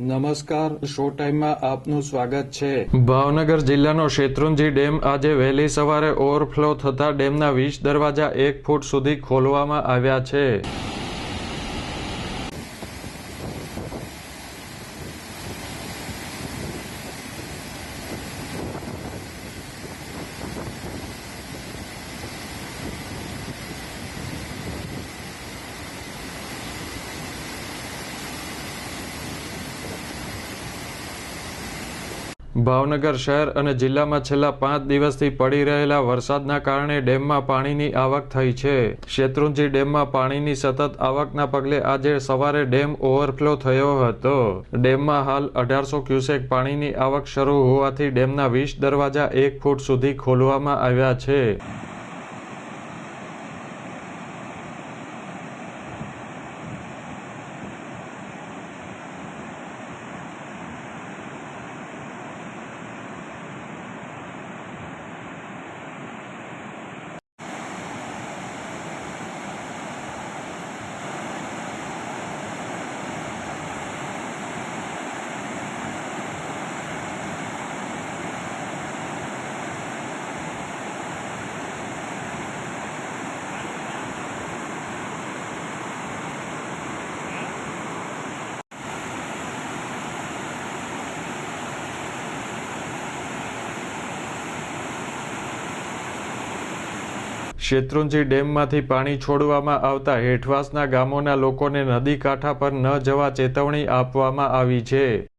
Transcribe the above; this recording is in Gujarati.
નમસ્કાર, શો ટાઈમમાં આપનું સ્વાગત છે. ભાવનગર જિલ્લાનો શેત્રુંજી ડેમ આજે વહેલી સવારે ઓવરફ્લો થતા ડેમના વીસ દરવાજા એક ફૂટ સુધી ખોલવામાં આવ્યા છે. ભાવનગર શહેર અને જિલ્લામાં છેલ્લા પાંચ દિવસથી પડી રહેલા વરસાદના કારણે ડેમમાં પાણીની આવક થઈ છે. શેત્રુંજી ડેમમાં પાણીની સતત આવકના પગલે આજે સવારે ડેમ ઓવરફ્લો થયો હતો. ડેમમાં હાલ અઢારસો ક્યુસેક પાણીની આવક શરૂ હોવાથી ડેમના વીસ દરવાજા એક ફૂટ સુધી ખોલવામાં આવ્યા છે. શેત્રુંજી ડેમમાંથી પાણી છોડવામાં આવતા હેઠવાસના ગામોના લોકોને નદી કાંઠા પર ન જવા ચેતવણી આપવામાં આવી છે.